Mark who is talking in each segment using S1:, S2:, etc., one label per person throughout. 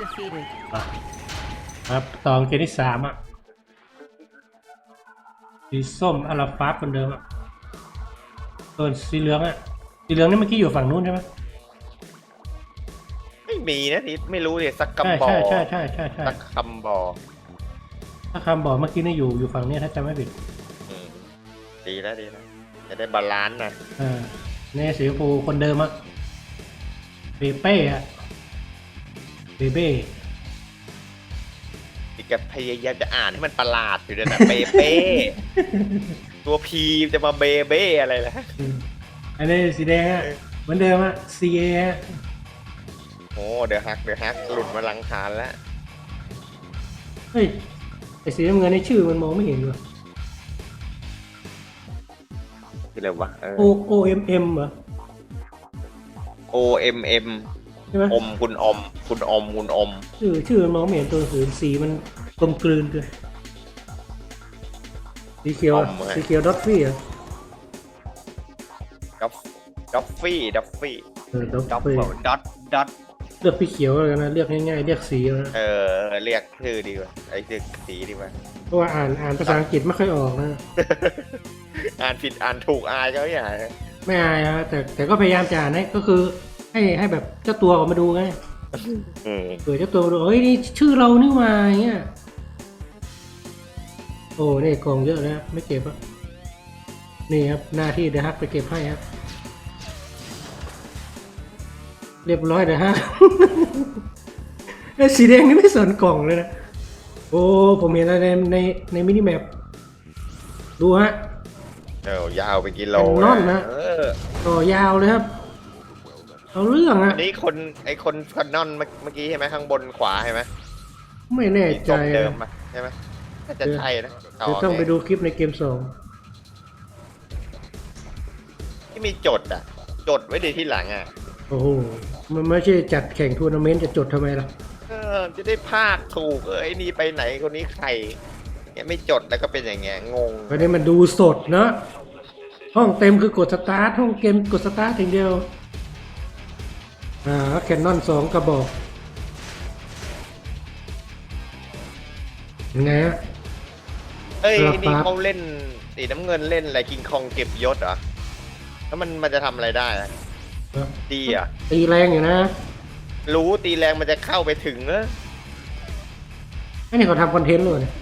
S1: defeated.
S2: ครับต่อเกมที่สามอะสีส้มอาราฟ้าคนเดิมอะส่วนสีเหลืองอะสีเหลืองนี่เมื่อกี้อยู่ฝั่งนู้นใช่ไหม
S3: ไม่มีนะนี่ไม่รู้เลยสัก
S2: ใช่
S3: คำบอ
S2: ใช่ใช่ใช่ใช่ใช่
S3: สักคำบอ
S2: ถ้าคำบอกเมื่อกี้นี่อยู่อยู่ฝั่งนี้ถ้าจำไม่ผิด
S3: อืมดีแล้วดีแล้วจะได้บาลานซ์นะ
S2: เออเนี่ยสีชมพูคนเดิมอะเปเป้อะ เบเบ้
S3: ที่แกพยายามจะอ่านให้มันประหลาดอยู่ด้วยนะเบเบ้ตัวพีจะมาเบเบ้อะไรล่ะ
S2: อืมอันนี้สีแดงอะเหมือนเดิมอะ CA อะ
S3: โอ้เดือฮักเดือฮักหลุดมาลังคานแล้ว
S2: เฮ้ยไอสีน้ำเงินในชื่อมันมองไม่เห็นเลย
S3: คืออะไรวะ
S2: O O M M เหรอ
S3: โอเอ็มเอ็ม
S2: ใช่ไหม
S3: อมคุณอม คุณอมคุณอม
S2: ชื่อชื่อมันมองไม่เห็นตัวหนังสือสีมันกลมกลืนเกินสีเขียวอะ
S3: อมอะ
S2: สีเขียวดอทฟี่อะ
S3: ด็อฟด็อฟฟี่ด็อฟฟี่
S2: เออดอท
S3: ด็อฟ
S2: ฟี่
S3: ด็อทด็อท
S2: เลือกพี่เขียวแล้วกันนะเรียกง่ายๆเรียกสีเอานะ
S3: เออเรียกชื่อดีกว่าไอ้ชื่อสีดีกว่า
S2: เพราะว่าอ่านอ่านภาษาอังกฤษไม่ค่อยออกนะ
S3: อ่านผิดอ่านถูกอายเขาอย่า
S2: ไม่อายนะแต่แต่ก็พยายามจะอ่านให้ก็คือ ให้ให้แบบเจ้าตัวออกมาดูไง
S3: อืม
S2: เผื่อเจ้าตัวมาดูเฮ้ยนี่ชื่อเรานี่หว่าอย่างเงี้ยโอ้นี่กล่องเยอะแล้วไม่เก็บอะนี่ครับหน้าที่เดอะฮักไปเก็บให้ครับ เรียบร้อยเดอะฮักไอ้สีแดงนี่ไม่สนกล่องเลยนะโอ้ผมเห็นอะไรในในในมินิแมปดูฮะ
S3: เออยาวไปกิโล
S2: แคนนอนนะ
S3: เออ
S2: ต่อยาวเลยครับ เอาเรื่อง
S3: อั
S2: อะ
S3: นนี้คนไอคนคอนนอนเมื่อเมื่อกี้ใช่ไหมข้างบนขวาใช่ไหม
S2: ไม่แน่ใจ
S3: สีส้มเดิม
S2: อะ
S3: ปะใช่ไหมน่าจะใช่นะ
S2: เดี๋ยวต้องไปดูคลิปในเกมสอง
S3: ที่มีจดอะ จดไว้ดีที่หลังอะ
S2: โอ้โหมันไม่ใช่จัดแข่งทัวร์นาเมนต์จะจดทำไมล่ะ
S3: เออจะได้ภาคถูกเออไอ้นี่ไปไหนคนนี้ใครเนี่ยไม่จดแล้วก็เป็นอย่างเงี้ยงง
S2: วันนี้มันดูสดเนอะห้องเต็มคือกดสตาร์ทห้องเกมกดสตาร์ทอย่างเดียว อ่าแคนนอนสองกระบอกยังไงฮะ
S3: เอ้ย
S2: ครับ
S3: นี่เขาเล่นสีน้ำเงินเล่นอะไรกิงคองเก็บยศเหรอ แล้วมันมันจะทำอะไรได้อะดีเหรอะ
S2: ตีแรงอยู่นะ
S3: รู้ตีแรงมันจะเข้าไปถึงเนอะ
S2: ไอ้นี่เขาทำคอนเทนต์เลยเนี่ย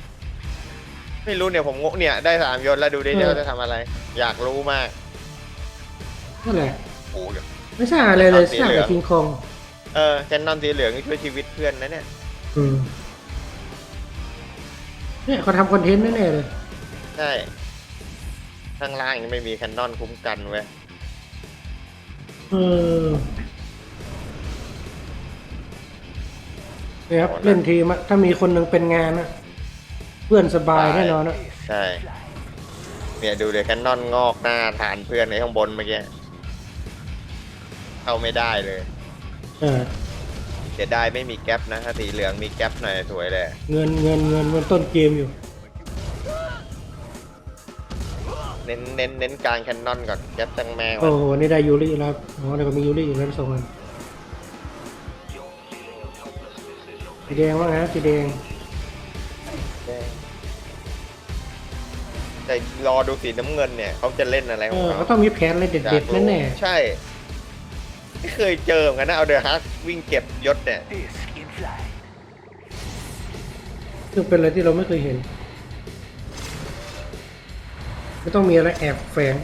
S3: ไม่รู้เนี่ยผมงงเนี่ยได้สามยศแล้วดูดิ
S2: เออ
S3: เดี๋ยวจะทำอะไร อยากรู้มาก
S2: นั่นแหละ
S3: โอ้ย
S2: ไม่สร้างอะไรเลย
S3: สี
S2: สร้าง
S3: เหลื
S2: แต่
S3: อง
S2: คิงคอง
S3: เออแคนนอนสีเหลืองนี่ช่วยชีวิตเพื่อนนะเนี่ย
S2: อืมเนี่ยเขาทำคอนเทนต์แน่ๆเลย
S3: ใช่ข้างล่างยังไม่มีแคนนอนคุ้มกันเว้ย
S2: เออเนี่ยครับเล่นทีมอะถ้ามีคนหนึ่งเป็นงานอะเพื่อนสบายแน่นอนอะ
S3: ใช่ เนี่ยดูเลยแคนนอนงอกหน้าฐานเพื่อนในข้างบนเมื่อกี้ เข้าไม่ได้เลย
S2: เออ
S3: เสียดายไม่มีแก๊ปนะถ้าสีเหลืองมีแก๊ปหน่อยสวยเลย
S2: เงินเงินเงินมันต้นเกมอยู่
S3: เน้นเน้นเน้นกลางแคนนอนก่อนแก๊ปจังแมง
S2: โอ้โหนี่ได้ยูริแล้วครับอ๋อเดี๋ยวก็มียูริอีกแล้วสองอันสีแดงว่าไงครับสีแดง
S3: แต่รอดูสีน้ำเงินเนี่ยเขาจะเล่นอะไรข
S2: เอ
S3: อง
S2: อ
S3: เขา
S2: เขาต้องมีแผนอะไรเด็ดๆแน่
S3: ใช่ ไม่เคยเจอเหมือนกันนะเอาเดอะฮักวิ่งเก็บยศเนี่ย
S2: ๆซึ่งเป็นอะไรที่เราไม่เคยเห็น ไม่ต้องมีอะไรแอบแฝง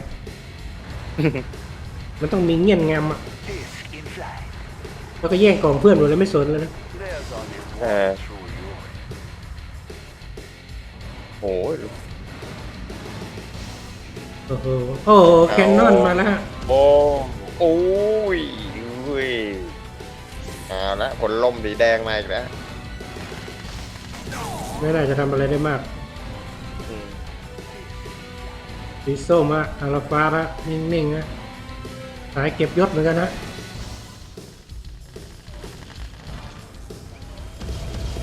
S2: มันต้องมีเงียนงำอะแล้วก็แย่งกล่องเพื่อนหมดเลยไม่สนเลยนะ
S3: เออโอ้ย
S2: โอ้โหโอ้โหแคนนอนมาแล้วฮะ
S3: โบโอ้ยอุ้ ยเอาละผลลมสีแดงมาอีกแล้ว
S2: ไม่น่าจะทำอะไรได้มาก
S3: อืม
S2: สีส้มอะอาราฟ้าละนิ่งๆนะสายเก็บยศเหมือนกันนะ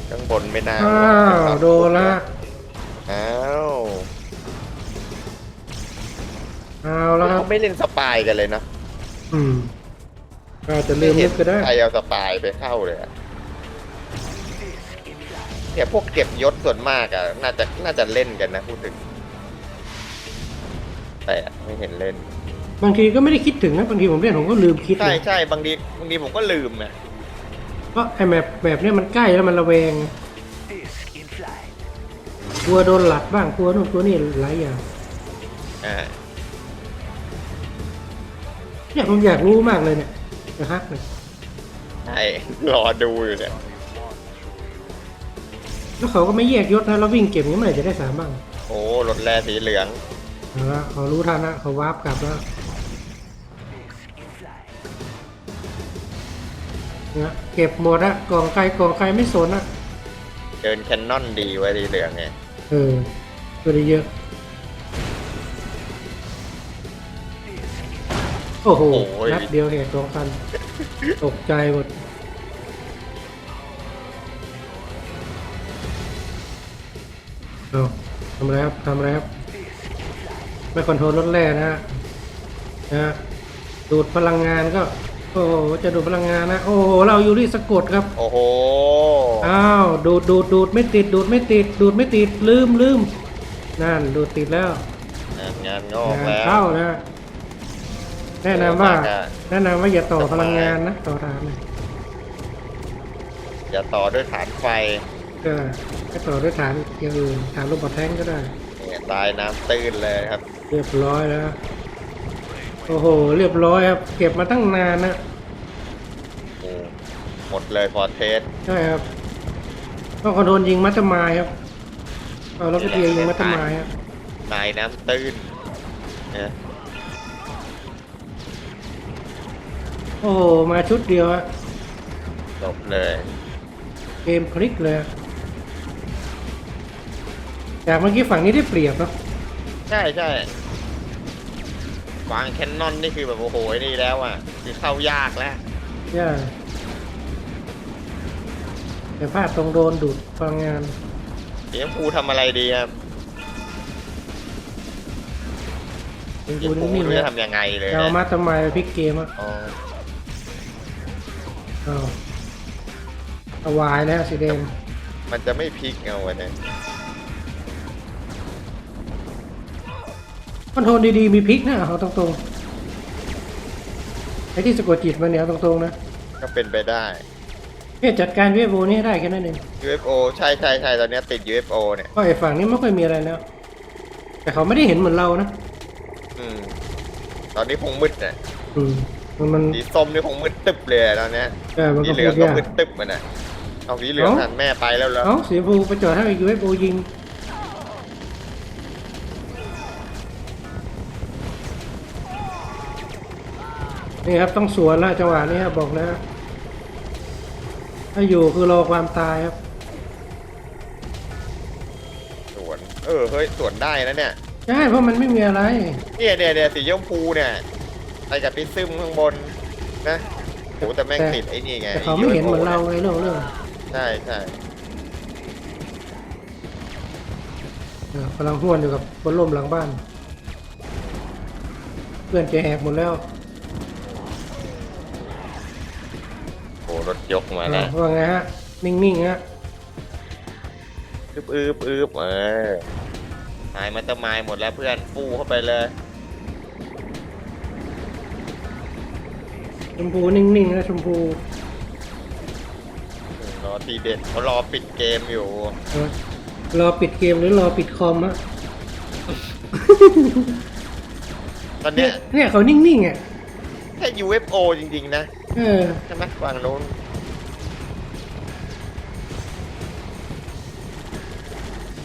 S3: ข้างบนไม่น่า
S2: อ้าวโดนละ
S3: อ้าว
S2: เอาแล้วครับ
S3: เขาไม่เล่นสปายกันเลยนะ
S2: อืม อาจจะลืมนึกก็ได้
S3: ใครเอาสปายไปเข้าเลยอะเนี่ยพวกเก็บยศส่วนมากอะน่าจะน่าจะเล่นกันนะพูดถึง แต่ไม่เห็นเล่น
S2: บางทีก็ไม่ได้คิดถึงนะ บางทีผมเล่นผมก็ลืมคิด
S3: ใช่
S2: เลย
S3: ใช่บางทีบางทีผมก็ลืมนะ
S2: เพราะไอ้แมปแบบเนี้ยมันใกล้แล้วมันระแวง
S1: Disc in flight.
S2: กลัวโดนหลัดบ้างกลัวนู่นกลัวนี่หลายอย่าง
S3: อ่า
S2: เนี่ยผมอยากรู้มากเลยเนี่ย จะฮักเนี่ย
S3: ใช่รอดูอยู่เนี่ย
S2: แล้วเขาก็ไม่แยกยศนะแล้ววิ่งเก็บนี้เมื่อไหร่จะได้สามบ้าง
S3: โอ้รถแร่สีเหลือง
S2: เอาละเขารู้ทันนะเขาวาร์ปกลับแล้ว
S1: Disc in flight.
S2: เนี่ยเก็บหมดอะกล่องใครกล่องใครไม่สนอะ
S3: เดินแคนนอนดีไว้สีเหลืองไง
S2: เออตัวได้เยอะ โอ้โหนัดเดียวเหตุสองคัน ตกใจหมด เอาทำอะไรครับ ทำอะไรครับ ไม่คอนโทรลรถแร่นะฮะนะฮะดูดพลังงานก็ โอ้โห จะดูดพลังงานนะ โอ้โห เราอยู่ที่สะกดครับ
S3: โอ้โห
S2: อ้าว ดูดดูดดูดไม่ติด ดูดไม่ติด ดูดไม่ติด ลืมลืมนั่น ดูดติดแล้ว
S3: งานงานงอก
S2: งาน
S3: แล้ว
S2: เข้านะ แนะนำว่า
S3: เออมากอะ
S2: แนะนำว่าอย่าต่อ
S3: สบาย
S2: พลังงานนะต่อฐานนะ
S3: อย่าต่อด้วยฐานไฟ
S2: ก็ก็ต่อด้วยฐานอย่างอื่นฐานลมปะแทงก็ได้
S3: เนี่ยตายน้ำตื้นเลยครับ
S2: เรียบร้อยแล้ว โอ้โห เรียบร้อยครับ เก็บมาตั้งนานนะ
S3: โอ้หมดเลยพอเทส
S2: ใช่ครับก็คอนโดนยิงมัตเตอร์มายครับ เอาแล้วก็เทียยิงมัตเตอร์มายครับ
S3: ตายน้ำตื้นเนี่ย
S2: อ้โห มาชุดเดียวอะ
S3: จบเลย
S2: เกมพลิกเลยอะจากเมื่อกี้ฝั่งนี้ได้เปรียบเนาะ
S3: ใช่ใช่วางแคนนอนนี่คือแบบโอ้โหนี่แล้วอะคือเข้ายากแล้ว
S2: ย่าแต่พลาดตรงโดนดูดพลังงาน
S3: เสียงภูทำอะไรดีครับ
S2: เป็น
S3: เสีย
S2: กู
S3: งภู
S2: นิ่
S3: ไม่
S2: งๆ
S3: รู้
S2: เลย
S3: จะทำยังไงเลย
S2: จะเอา
S3: นะ
S2: มาทำไมพลิกเกมอะ
S3: อ๋อ
S2: เอาเอาวายแล้วสีแดง
S3: มันจะไม่พลิกเอาวะเนี่ย
S2: คอนโทรลดีๆมีพลิกนะเอาตรงๆไอ้ที่สะกดจิตมาเนี่ยเอาตรงๆนะ
S3: ก็เป็นไปได้
S2: เนี่ยจัดการเวฟโบนี่ให้ได้แค่นั้นเอง
S3: UFO ใช่ใช่ใช่ตอนเนี้ยติด UFO เนี่ย
S2: เพราะไอ้ฝั่งนี้ไม่ค่อยมีอะไรแล้ว แต่เขาไม่ได้เห็นเหมือนเรานะ
S3: อืม ตอนนี้คงมืดน่ะ
S2: อืม มันมัน
S3: สีส้มนี่คงมืดตึบเลยอะตอนเนี้ย
S2: เออมัน
S3: สี
S2: ก็
S3: เหลื
S2: พู
S3: อง
S2: ด
S3: ก็
S2: ยาก
S3: มืดตึบมันอะเอาสีเหลือง
S2: เอ้า
S3: หันแม่ไปแล้วแล้ว
S2: เอ้าเสียภูไปจอดให้ยูเอฟโอยิงนี่ครับต้องสวนละจังหวะนี้ครับบอกแล้วถ้าอยู่คือรอความตายครับ
S3: สวน เออเฮ้ยสวนได้นะเนี่ย
S2: ใช่เพราะมันไม่มีอะไร
S3: เนี่ยเนี่ยเนี่ยสีชมพูเนี่ย ไปกับพิซซึมข้างบนนะโหแต่แม่ง
S2: แต่
S3: ติดไอ้นี่ไง
S2: แต่เขาไม่เห็นเหมือนเราไงเรื่องเรื่อง
S3: ใช่ใช่
S2: เออกำลังห้วนอยู่กับบนร่มหลังบ้าน เพื่อนจะแหกหมดแล้ว
S3: โหรถยกมา
S2: เอ
S3: แล้
S2: อ
S3: ว
S2: ว่าไงฮะ นิ่งๆฮะ
S3: อึบอึบอึบเออหายมันจะมายหมดแล้วเพื่อนฟูเข้าไปเลย
S2: ชมพูนิ่งๆนะชมพู
S3: รอทีเด็ดเขารอปิดเกมอยู่
S2: เออรอปิดเกมหรือรอปิดคอมฮะ
S3: ตอน
S2: เนี่
S3: เนี้
S2: ย
S3: ย
S2: เนี่ยเขานิ่งๆอะ
S3: แค่ UFO จริง ๆ นะ
S2: เออ
S3: ใช่ไหมฝั่งนู้น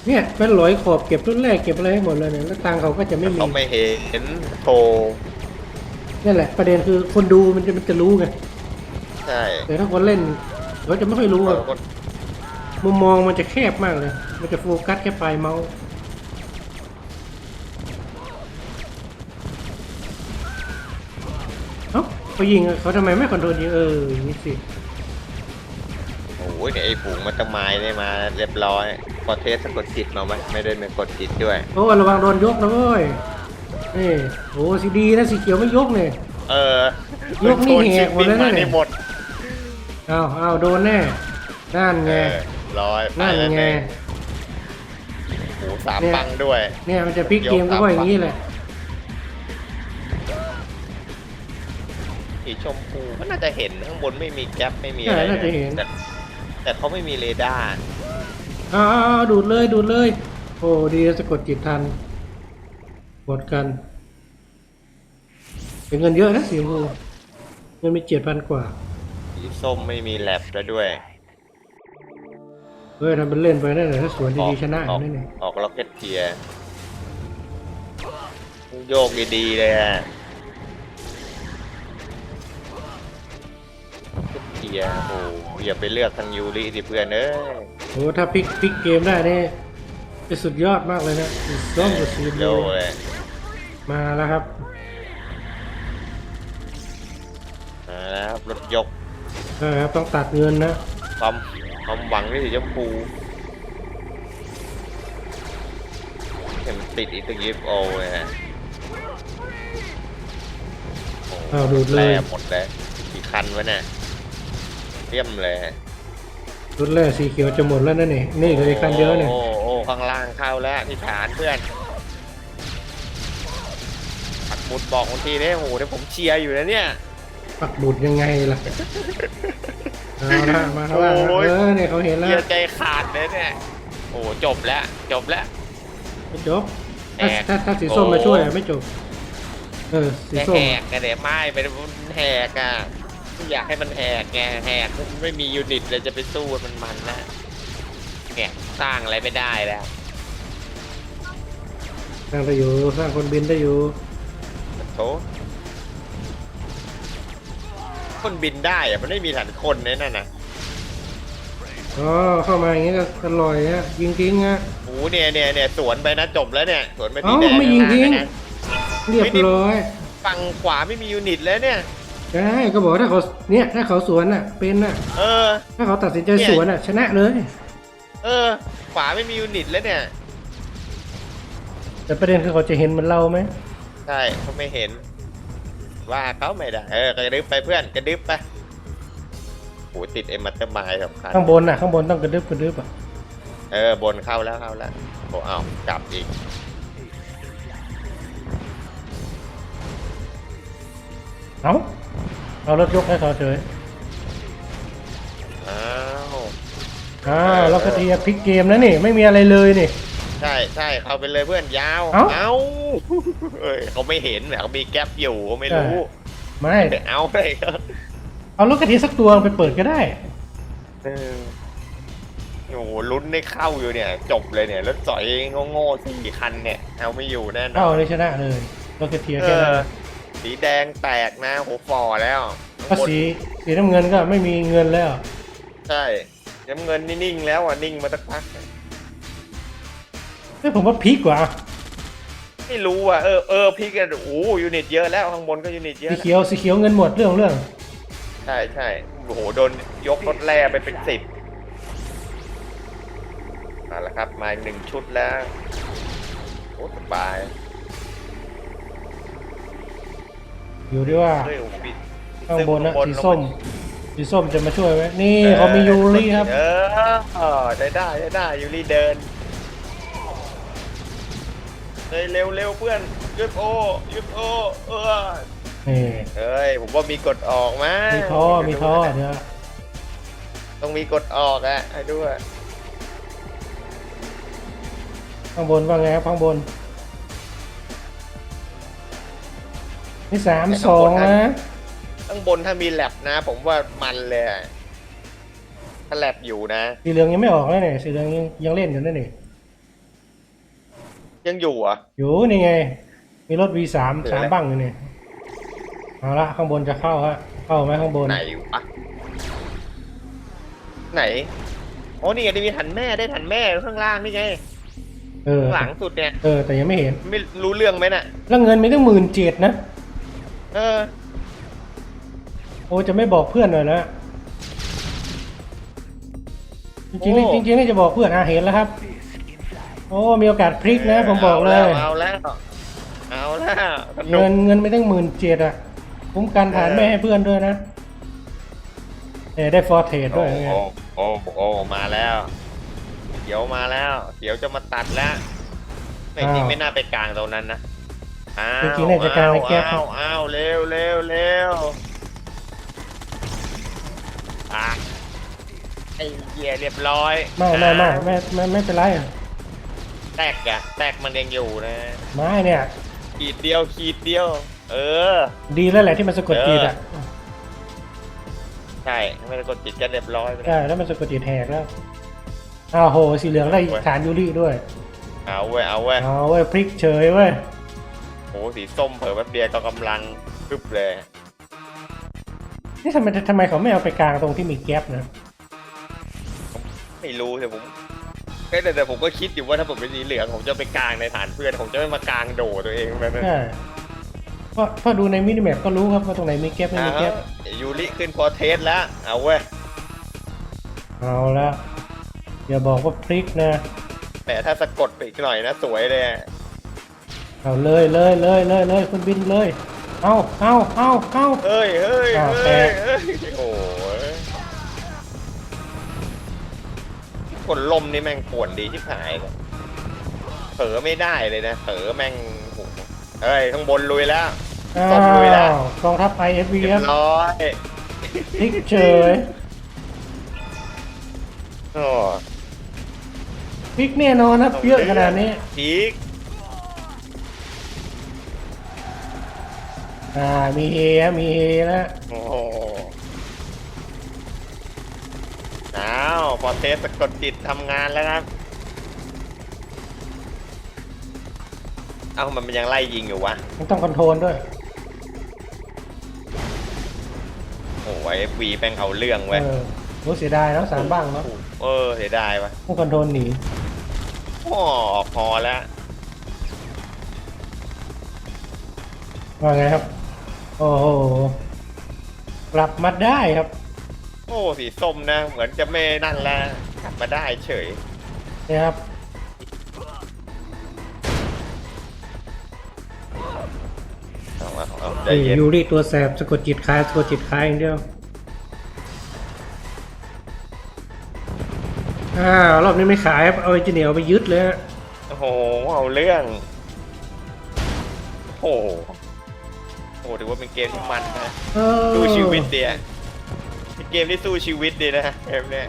S2: เนี่ยเป็นร้อยขอบเก็บรุ่นแรกเก็บอะไรให้หมดเลยเนี่ยแล้วตังค์เขาก็จะไม่มี
S3: เขาไม่เห็นโทร
S2: นั่นแหละประเด็นคือคนดูมันจะมันจะรู้ไง
S3: ใช่
S2: แต่ถ้าคนเล่นเขาจะไม่ค่อยรู้อะ
S3: คน
S2: มุมมองมันจะแคบมากเลย มันจะโฟกัสแค่ปลายเมาส์เอ้าเขายิงอะเขาทำไมไม่คอนโทรลยิงเอออย่างนี่สิ
S3: โอ้ยเนี่ยไอ้ฝูงมันจะมายได้มาเรียบร้อยพอเทสสะกดจิตมาไหมไม่ได้เป็นกดจิตด้วย
S2: โอ้ระวังโดนยกนะเว้ย นี่โอ้สีดีนะสีเขียวไม่ยกเนี่ย
S3: เออย
S2: กนี่แหกหมดแล้ว
S3: โน
S2: เนี่ย
S3: นี่หมด
S2: อ้าวอ้าวโดนแน่นั่น
S3: เอ
S2: ไง
S3: อร้อยไป
S2: นั่น
S3: แล้ว
S2: ไง
S3: หนึ่งโอ้โหสาม
S2: เนี่ย
S3: บังด้วย
S2: เนี่ยมันจะพลิกเกมก็เพราะอย่างนี้แหละ
S3: สีชมพูก็น่าจะเห็นข้างบนไม่มีแก๊ปไม่มี
S2: ใช่
S3: อะไร
S2: น่าจะเห็น
S3: แต่แต่เขาไม่มีเรดาร์
S2: เอ้าวดูดเลยดูดเลย โอ้ดีสะกดจิตทัน กดกันเป็นเงินเยอะนะสีชมพูเงินมีเจ็ดพันกว่า
S3: สีส้มไม่มีแลบแล้วด้วย
S2: เฮ้ยทำเป็นเล่นไปนั่นแหละถ้าสวน
S3: ออก
S2: ดีๆชนะ
S3: ออก
S2: นั่นเอง
S3: ออกล็อกเก็ตเทียร์โยกดีๆเลยอะเทียร์โอ้โหอย่าไปเลือกทางยูริสิเพื่อนเอ้ย
S2: โอ้ถ้าพลิกพลิกเกมได้นี่จะสุดยอดมากเลยนะสีส้มกับสี
S3: โย
S2: เดียว
S3: เลย
S2: มาแล้วครับ
S3: มาแล้วครับรถยก
S2: เออครับต้องตัดเงินนะ
S3: ความความหวังที่สีชมพูเห็นติดอีกตะกี้โอ้ยฮะโอ้
S2: อ้าวดูดเล
S3: แล่
S2: ย
S3: หมดเลยกี่คันวะเนี่ยเลี่ยมเลย
S2: รถแรกสีเขียวจะหมดแล้วนั่นนี่นี่เลยคันเดียวเนี่ย
S3: โอ้โหโอ้โหข้างล่างเข้าแล้วที่ฐานเพื่อนปักห มุดบอกบางทีเนี่ยโอ้โหเดี๋ยวผมเชียร์อยู่นะเนี่ย
S2: ปักบุดยังไงล่ะเอาละมาข้างล่างนะ
S3: โอ้ย
S2: เออเนี่ยเขาเห็นแล้ว
S3: เชียร์ใจขาดเลยเนี่ยโอ้โหจบแล้วจบแล้ว
S2: ไม่จบถ้า
S3: แหก
S2: ถ้าถ้าสีส้ม
S3: โอ้
S2: มาช่วยอะไม่จบ เออสี
S3: แต่
S2: ส้ม
S3: แหกกันเดี๋ยวไม่เป็นแหกอะไม่อยากให้มันแหกไงแหกมันไม่มียูนิตเลยจะไปสู้มันมันนะแหกสร้างอะไรไม่ได้แล้ว
S2: สร้างได้อยู่สร้างคนบินได้อยู่
S3: โถคนบินได้อะมันไม่มีฐานคนเนี่ยนั่นน่ะ
S2: อ๋อเข้ามาอย่างงี้ก็อร่อยฮะยิงทิ้งฮะ
S3: โอ้โหเนี่ยเนี่ยเนี่ยสวนไปนะจบแล้วเนี่ยสวนไปสี
S2: เอ้า
S3: แดง
S2: ไม่ยิงทิ้ง
S3: ข้าล่านะ
S2: เรียบร้อย
S3: ฝั่งขวาไม่มียูนิตแล้วเนี่ย
S2: ใช่ก็บอกถ้าเขาเนี่ยถ้าเขาสวนอะ เป็นอะ
S3: เออ
S2: ถ้าเขาตัดสินใจ
S3: เนี่ย
S2: สวนอะ ชนะเลย
S3: เออ ขวาไม่มียูนิตแล้วเนี่ย
S2: แต่ประเด็นคือเขาจะเห็นเหมือนเราไหม
S3: ใช่เขาไม่เห็น ว่าเขาไม่ได้ เออกระดึบไปเพื่อนกระดึบไปโหติดเอ็มมัตเตอร์มายสำคัญ
S2: ข้างบนอะข้างบนต้องกระดึบกระดึบอะ
S3: เออบนเข้าแล้วเข้าแล้วโอ้เอากลับอีก
S2: เอาเอารถยกให้เขาเฉย
S3: อ้าว
S2: อ่าเราก็เทียพลิกเกมแล้วนี่ ไม่มีอะไรเลยนี่
S3: ใช่ใช่เข้าไปเลยเพื่อนยาว
S2: เอ้า
S3: เอาเอ้ยเขาไม่เห็นเหรอเขามีแก๊ปอยู่เขาไม่รู้
S2: ไม่
S3: ไปเอาเลย
S2: เอารถกระเทียสักตัวไปเปิดก็ได้
S3: เออโอ้โหลุ้นได้เข้าอยู่เนี่ย จบเลยเนี่ยรถสอยโง่ๆสี่คันเนี่ยเอาไม่อยู่แน่นอ
S2: เข้านเลยชนะเลยรถกระเทีย
S3: เอ
S2: แค่นั้น
S3: อสีแดงแตกนะโหฟอแล้ว
S2: ก็สีสีน้ำเงินก็ไม่มีเงินแล้ว
S3: ใช่น้ำเงินนี่นิ่งแล้วอะนิ่งมาสักพัก
S2: เฮ้ยผมว่าพีกกว่า
S3: ไม่รู้อะเออเออพี่กันโอ้ยูนิตเยอะแล้วข้างบนก็ยูนิตเย
S2: สี
S3: อะ
S2: เขียวสีเขียวเงินหมดเรื่องเรื่อง
S3: ใช่ใช่โอ้โหโดนยกรถแร่ไปเป็นสิบมาแล้วครับมาอีกหนึ่งชุดแล้วโอ้สบาย
S2: อยู่ที่ว่า
S3: เฮ้ยโอ้โหปิด
S2: ข้างบนนะ
S3: ซึ่ง
S2: สี
S3: ข้างบน
S2: ส้มสีส้มจะมาช่วยไหมนี่เขามียูริครับ
S3: เออเออได้ได้ได้ได้ยูริเดิน เฮ้ยเร็วเร็วเพื่อนยุดโอยุดโอเออ
S2: นี่
S3: เฮ้ยผมว่ามีกดออกมา
S2: มี
S3: มี
S2: ท่อมีท่อเดี๋ยว
S3: ต้องมีกดออกอะให้ด้วย
S2: ข้างบนว่าไงครับข้างบน นี่สามสองนะ
S3: ข้างบนถ้ามีแลบนะ ผมว่ามันเลยอะถ้าแลบอยู่นะ
S2: สีเหลืองยังไม่ออกเลยเนี่ยสีเหลืองยังยังเล่นอยู่นั่นนี่
S3: ยั งอยู่เหรอะ
S2: อยู่นี่ไง มีรถ V3
S3: เดี๋ยว
S2: สาม
S3: นะ
S2: บังอยู่นี่เอาละข้างบนจะเข้าฮะเข้าไหมข้างบน
S3: ไหนวะไหนโอ้นี่ไงได้มีถันแม่ได้ถันแม่ข้างล่างนี่ไง
S2: เออ
S3: ข้างหลังสุดเนี่ย
S2: เออ แต่ยังไม่เห็น
S3: ไม่รู้เรื่องไหมน่ะ
S2: แล้วเงินมีตั้งหมื่นเจ็ดนะ
S3: เออ
S2: โอ้จะไม่บอกเพื่อนหน่อยนะจริงๆนี่
S3: โอ้
S2: จริงๆนี่จะบอกเพื่อนอาเห็นแล้วครับ
S1: Disc in flight.
S2: โอ้ มีโอกาสพลิกนะผมบอกเลย
S3: เอาแล้ว เอาแล้วสนุ
S2: เงิ
S3: ก
S2: นเงินไม่ตั้งหมื่นเจ็ดอะ คุ้มกันฐาน
S3: เออ
S2: แม่ให้เพื่อนด้วยนะเออได้ฟอร์เทรดด้วย
S3: โอ้
S2: ไง
S3: โหโอ้โอ้มาแล้วเดี๋ยวมาแล้วเดี๋ยวจะมาตัดแล้วไม่จริง
S2: อ้าว
S3: ไม่น่าไปกลางตรงนั้นนะอ้าว
S2: จริงๆน่าจะกลางไอ้แก๊ป
S3: อ้าวอ้าวเร็วเร็วเร็วอะไอ้เหี้ยเรียบร้อย
S2: ไม่ไม่ไม่ไม่ไม่ไม่เป็นไรอะ
S3: แตกอะแตกมันยังอยู่นะ
S2: ไม่เนี่ย
S3: ขีดเดียวขีดเดียว เออ
S2: ดีแล้วแหละที่มันสะกดจิตอะ
S3: ใช่ไม่ได้กดจิตกันเรียบร้อยไปแล้ว
S2: ใช่แล้วมันสะกดจิตแหกแล้วอ้าวโหสีเหลืองได้ฐานยูริด้วย
S3: เอาเว้ยเอาเว้ย
S2: เอาเว้ยพลิกเฉยเว้ย
S3: โอ้สีส้มเผลอแป๊บเดียวก็กำลังพึบเลย
S2: นี่ทำไมทำไมเขาไม่เอาไปกลางตรงที่มีแก๊ปนะ
S3: ไม่รู้แต่ผม เอ้ยแต่แต่ผมก็คิดอยู่ว่าถ้าผมเป็นสีเหลืองผมจะไปกลางในฐานเพื่อนผมจะไม่มากลางโดตัวเองแบบนั้น
S2: ใช่เพราะเพราะดูในมินิแมปก็รู้ครับว่าตรงไหนมีแก๊ปไม่
S3: อ้า
S2: มีแก๊ป
S3: วยูริขึ้นพอเทสแล้วเอาเว้ย
S2: เอาละอย่าบอกว่าพลิกนะ
S3: แต่ถ้าสะกดไปอีกหน่อยนะสวยเลย
S2: เอาเลยเลยเลยเลยเลยคุณบินเลย เอาเอาเอาเอา
S3: เฮ้ยเฮ้ย
S2: อ้าว
S3: เฮ้ย
S2: แตก
S3: เฮ้ยโอ้ ยคนลมนี่แม่งปวดดีที่หายเลยเผลอไม่ได้เลยนะเผลอแม่งโอ้โหเฮ้ยข้างบนลุยแล้ว
S2: อ้า
S3: ต้อมลุยแล้ว
S2: วกองทัพ IFV
S3: เรีย
S2: ครับบ
S3: ร้อย
S2: พลิกเฉย
S3: โอ้
S2: พลิกแน่นอนครับเยอะขนาดนี้
S3: พีก
S2: อ่ามีเฮครับมีเฮแล้ว
S3: โอ้โห อ้าวพอเทสสะกดจิตทำงานแล้วครับเอ้ามันยังไล่ยิงอยู่วะ
S2: มันต้องคอนโทรลด้วย
S3: โอ้ยวีแม่งเอาเรื่อง
S2: เอ
S3: เว้ย
S2: อโหเสียดายแล้วสามบ้างเนาะ
S3: เออเสียดายวะ
S2: ต้องคอนโทรลหนี
S3: โอ้พอแล้ว
S2: ว่าไงครับ โอ้โหกลับมาได้ครับ
S3: โอ้สีส้มนะ เหมือนจะไม่นั่นแล้วกลับมาได้เฉย
S2: นะครับ
S3: เอาเอาเอาใจ
S2: นี่
S3: เย็น
S2: ยูริตัวแสบสะกดจิตคายสะกดจิตคายอย่างเดียวอ้าวรอบนี้ไม่ขายครับเอาไอเจเนียลไปยึดเลยฮะ
S3: โอ้โหเอาเรื่องโอ้โหโอ้โหถือว่าเป็นเกมที่มันนะ
S2: เออ
S3: สู้ชีวิตเดีย เกมที่สู้ชีวิตดีนะเกมเนี้ย